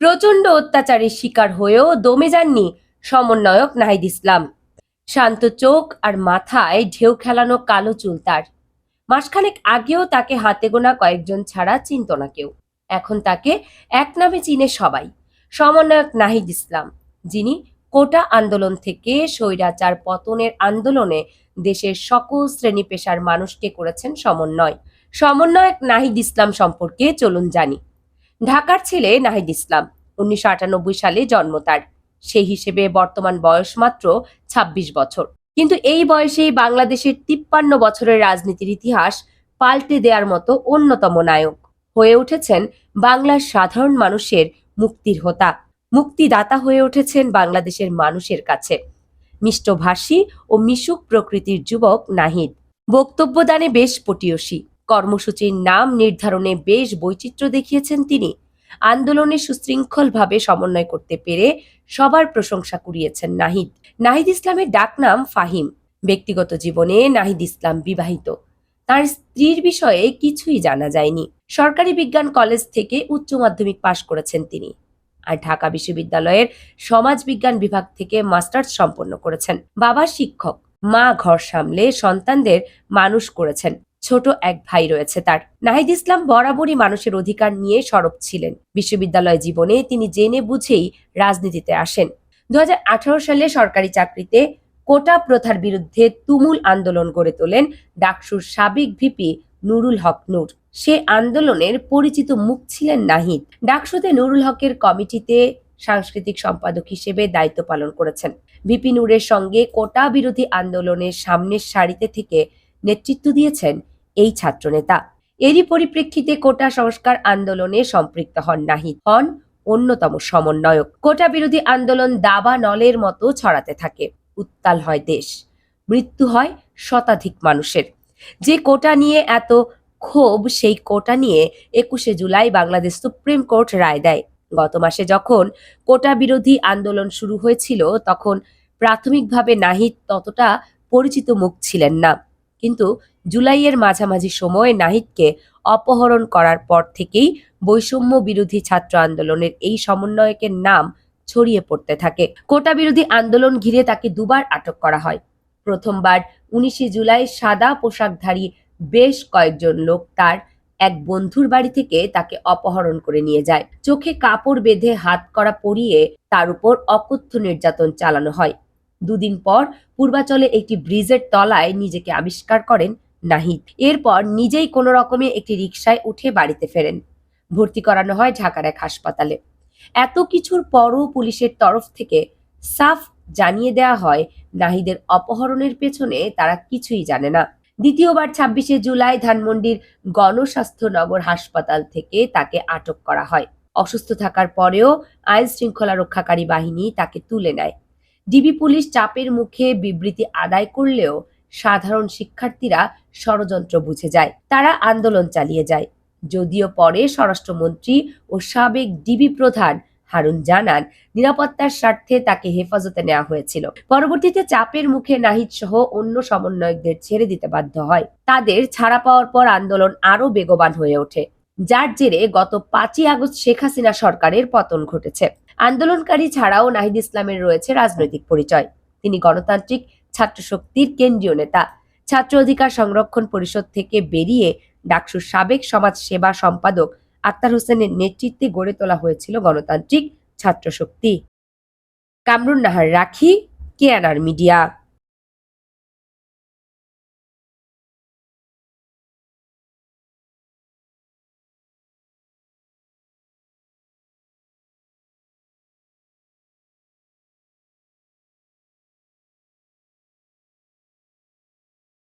প্রচণ্ড অত্যাচারের শিকার হয়েও দমে যাননি সমন্বয়ক নাহিদ ইসলাম। শান্ত চোখ আর মাথায় ঢেউ খেলানো কালো চুল তার। মাসখানেক আগেও তাকে হাতে গোনা কয়েকজন ছাড়া চিনত না কেউ। এখন তাকে এক নামে চিনে সবাই, সমন্বয়ক নাহিদ ইসলাম, যিনি কোটা আন্দোলন থেকে স্বৈরাচার পতনের আন্দোলনে দেশের সকল শ্রেণি পেশার মানুষকে করেছেন সমন্বয়। সমন্বয়ক নাহিদ ইসলাম সম্পর্কে চলুন জানি। ঢাকার ছেলে নাহিদ ইসলাম। উনিশশো আটানব্বই সালে জন্ম তার। সেই হিসেবে বর্তমান বয়স মাত্র ২৬ বছর। কিন্তু এই বয়সেই বাংলাদেশের তিপ্পান্ন বছরের রাজনীতির ইতিহাস পাল্টে দেওয়ার মতো অন্যতম নায়ক। হয়ে উঠেছেন বাংলার সাধারণ মানুষের মুক্তির হোতা। মুক্তিদাতা হয়ে উঠেছেন বাংলাদেশের মানুষের কাছে। মিষ্টভাষী ও মিশুক প্রকৃতির যুবক নাহিদ। বক্তব্যদানে বেশ পটিয়সী। কর্মসূচির নাম নির্ধারণে বেশ বৈচিত্র্য দেখিয়েছেন তিনি। আন্দোলনে সুশৃঙ্খলভাবে সমন্বয় করতে পেরে সবার প্রশংসা কুড়িয়েছেন নাহিদ। নাহিদ ইসলামের ডাকনাম ফাহিম। ব্যক্তিগত জীবনে নাহিদ ইসলাম বিবাহিত। তার স্ত্রীর বিষয়ে কিছুই জানা যায়নি। সরকারি বিজ্ঞান কলেজ থেকে উচ্চ মাধ্যমিক পাশ করেছেন তিনি আর ঢাকা বিশ্ববিদ্যালয়ের সমাজ বিজ্ঞান বিভাগ থেকে মাস্টার্স সম্পন্ন করেছেন। বাবা শিক্ষক, মা ঘর সামলে সন্তানদের মানুষ করেছেন। ছোট এক ভাই রয়েছে তার। নাহিদ ইসলাম বরাবরই মানুষের অধিকার নিয়ে সরব ছিলেন। বিশ্ববিদ্যালয় জীবনে তিনি জেনে বুঝেই রাজনীতিতে আসেন। দুই হাজার আঠারো সালে সরকারি চাকরিতে কোটা প্রথার বিরুদ্ধে তুমুল আন্দোলন গড়ে তোলেন ডাকসুর সাবেক ভিপি নুরুল হক নূর। সে আন্দোলনের পরিচিত মুখ ছিলেন নাহিদ। ডাকসুতে নুরুল হকের কমিটিতে সাংস্কৃতিক সম্পাদক হিসেবে দায়িত্ব পালন করেছেন। ভিপি নূরের সঙ্গে কোটা বিরোধী আন্দোলনের সামনের সারিতে থেকে নেতৃত্ব দিয়েছেন এই ছাত্রনেতা। এরই পরিপ্রেক্ষিতে কোটা সংস্কার আন্দোলনে সম্পৃক্ত হন নাহিদ হন অন্যতম সমন্বয়ক। কোটা বিরোধী আন্দোলন দাবা নলের মতো ছড়াতে থাকে। উত্তাল হয় দেশ। মৃত্যু হয় শতাধিক মানুষের। যে কোটা নিয়ে এত ক্ষোভ, সেই কোটা নিয়ে একুশে জুলাই বাংলাদেশ সুপ্রিম কোর্ট রায় দেয়। গত মাসে যখন কোটা বিরোধী আন্দোলন শুরু হয়েছিল, তখন প্রাথমিকভাবে নাহিদ ততটা পরিচিত মুখ ছিলেন না। কিন্তু জুলাইয়ের মাঝামাঝি সময়ে নাহিদকে অপহরণ করার পর থেকেই বৈষম্য বিরোধী ছাত্র আন্দোলনের এই সমন্বয়কের নাম ছড়িয়ে পড়তে থাকে। কোটা বিরোধী আন্দোলন ঘিরে তাকে দুবার আটক করা হয়। প্রথমবার উনিশে জুলাই সাদা পোশাকধারী বেশ কয়েকজন লোক তার এক বন্ধুর বাড়ি থেকে তাকে অপহরণ করে নিয়ে যায়। চোখে কাপড় বেঁধে হাত করা পরিয়ে তার উপর অকথ্য নির্যাতন চালানো হয়। দুদিন পর পূর্বাচলে একটি ব্রিজের তলায় নিজেকে আবিষ্কার করেন নাহিদ এরপর নিজেই কোনো রকমে একটি রিকশায় উঠে বাড়িতে ফেরেন। ভর্তি করানো হয় ঢাকার এক হাসপাতালে। এত কিছুর পরও পুলিশের তরফ থেকে সাফ জানিয়ে দেওয়া হয়, নাহিদের অপহরণের পেছনে তারা কিছুই জানে না। দ্বিতীয়বার ছাব্বিশে জুলাই ধানমন্ডির গণস্বাস্থ্য নগর হাসপাতাল থেকে তাকে আটক করা হয়। অসুস্থ থাকার পরেও আইন শৃঙ্খলা রক্ষাকারী বাহিনী তাকে তুলে নেয়। ডিবি পুলিশ চাপের মুখে বিবৃতি আদায় করলেও সাধারণ শিক্ষার্থীরা ষড়যন্ত্র বুঝে যায়, তারা আন্দোলন চালিয়ে যায়। যদিও পরে স্বরাষ্ট্রমন্ত্রী ও সাবেক ডিবি প্রধান হারুন জানান, নিরাপত্তার স্বার্থে তাকে হেফাজতে নেওয়া হয়েছিল। পরবর্তীতে চাপের মুখে নাহিদ সহ অন্য সমন্বয়কদের ছেড়ে দিতে বাধ্য হয়। তাদের ছাড়া পাওয়ার পর আন্দোলন আরও বেগবান হয়ে ওঠে। যার জেরে গত পাঁচই আগস্ট শেখ হাসিনা সরকারের পতন ঘটেছে। আন্দোলনকারী ছাড়াও নাহিদ ইসলামের রয়েছে রাজনৈতিক পরিচয়। তিনি গণতান্ত্রিক ছাত্র শক্তির কেন্দ্রীয় নেতা। ছাত্র অধিকার সংরক্ষণ পরিষদ থেকে বেরিয়ে ডাকসুর সাবেক সমাজ সেবা সম্পাদক আক্তার হোসেনের নেতৃত্বে গড়ে তোলা হয়েছিল গণতান্ত্রিক ছাত্র শক্তি কামরুন নাহার রাখি কেয়ানার মিডিয়া।